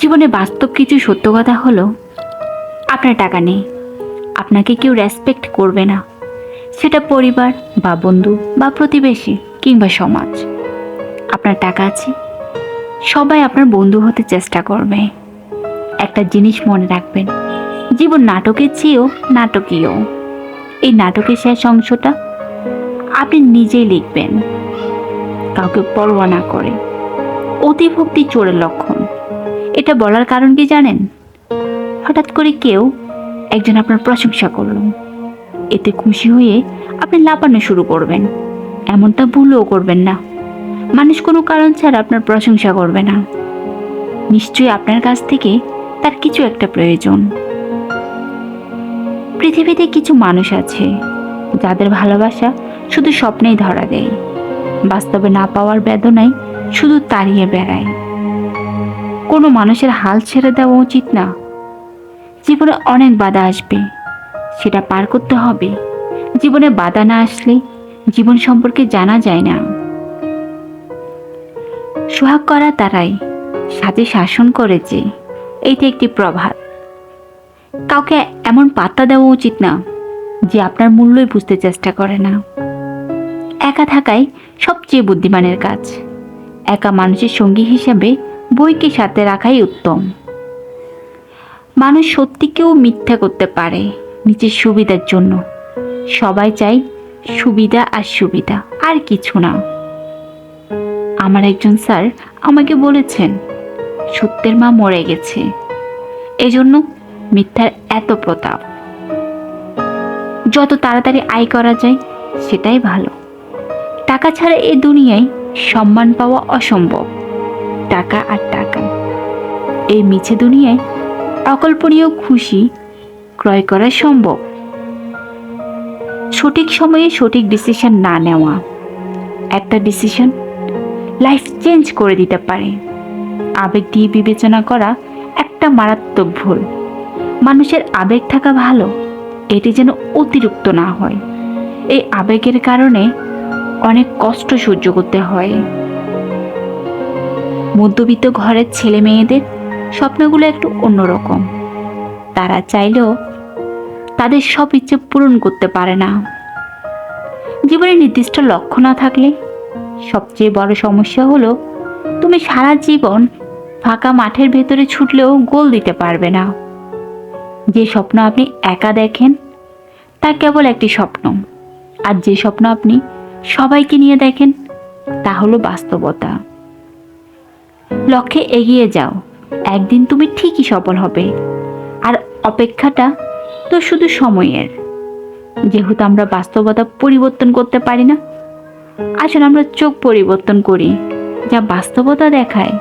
জীবনে বাস্তব কিছু সত্য কথা হলো, আপনার টাকা নেই। আপনাকে কেউ রেসপেক্ট করবে না। সেটা পরিবার বা বন্ধু বা প্রতিবেশী কিংবা সমাজ। আপনার টাকা আছে। সবাই আপনার বন্ধু হতে চেষ্টা করবে। একটা জিনিস মনে রাখবেন, জীবন নাটকের চেয়েও নাটকীয়। এই নাটকের শেষ অংশটা আপনি নিজেই লিখবেন। কাউকে পরোয়া না করে। অতিভক্তি চোরের লক্ষণ। এটা বলার কারণ কি জানেন? হঠাৎ করে কেউ একজন আপনার প্রশংসা করল। এতে খুশি হয়ে আপনি লাপানো শুরু করবেন। এমনটা ভুলও করবেন না। মানুষ কোনো কারণ ছাড়া আপনার প্রশংসা করবে না। নিশ্চয়ই আপনার কাছ থেকে তার কিছু একটা প্রয়োজন। পৃথিবীতে কিছু মানুষ আছে, যাদের ভালোবাসা শুধু স্বপ্নেই ধরা দেয়। বাস্তবে না পাওয়ার বেদনায় শুধু তাড়িয়ে বেড়ায়। কোনো মানুষের হাল ছেড়ে দেওয়া উচিত না। জীবনে অনেক বাধা আসবে, সেটা পার করতে হবে। জীবনে বাধা না আসলে জীবন সম্পর্কে জানা যায় না। সোহাগ করা তারাই সাথে শাসন করেছে এইটা একটি প্রভাত কাউকে এমন পাত্তা দেওয়া উচিত না যে আপনার মূল্যই বুঝতে চেষ্টা করে না। একা থাকাই সবচেয়ে বুদ্ধিমানের কাজ। একা মানুষের সঙ্গী হিসেবে বইকে সাথে রাখাই উত্তম। মানুষ সত্যিকেও মিথ্যা করতে পারে নিজের সুবিধার জন্য। সবাই চাই সুবিধা আর সুবিধা, আর কিছু না। আমার একজন স্যার আমাকে বলেছেন, সত্যের মা মরে গেছে। এজন্য মিথ্যার এত প্রতাপ। যত তাড়াতাড়ি আয় করা যায়, সেটাই ভালো। টাকা ছাড়া এ দুনিয়ায় সম্মান পাওয়া অসম্ভব। টাকা আর টাকা। এই মিছে দুনিয়ায় অকল্পনীয় খুশি ক্রয় করা সম্ভব। সঠিক সময়ে সঠিক ডিসিশন না নেওয়া একটা ডিসিশন লাইফ চেঞ্জ করে দিতে পারে। আবেগ দিয়ে বিবেচনা করা একটা মারাত্মক ভুল। মানুষের আবেগ থাকা ভালো, এটি যেন অতিরিক্ত না হয়। এই আবেগের কারণে অনেক কষ্ট সহ্য করতে হয়। মধ্যবিত্ত ঘরের ছেলে মেয়েদের স্বপ্নগুলো একটু অন্যরকম। তারা চাইলেও তাদের সব ইচ্ছে পূরণ করতে পারে না। জীবনে নির্দিষ্ট লক্ষ্য না থাকলে সবচেয়ে বড় সমস্যা হলো, তুমি সারা জীবন ফাঁকা মাঠের ভেতরে ছুটলেও গোল দিতে পারবে না। যে স্বপ্ন আপনি একা দেখেন, তা কেবল একটি স্বপ্ন। আর যে স্বপ্ন আপনি সবাইকে নিয়ে দেখেন, তা হলো বাস্তবতা। লক্ষ্যে এগিয়ে যাও। একদিন তুমি ঠিকই সফল হবে। আর অপেক্ষাটা তো শুধু সময়ের। যেহেতু আমরা বাস্তবতা পরিবর্তন করতে পারি না আসলে আমরা চোখ পরিবর্তন করি, যা বাস্তবতা দেখায়।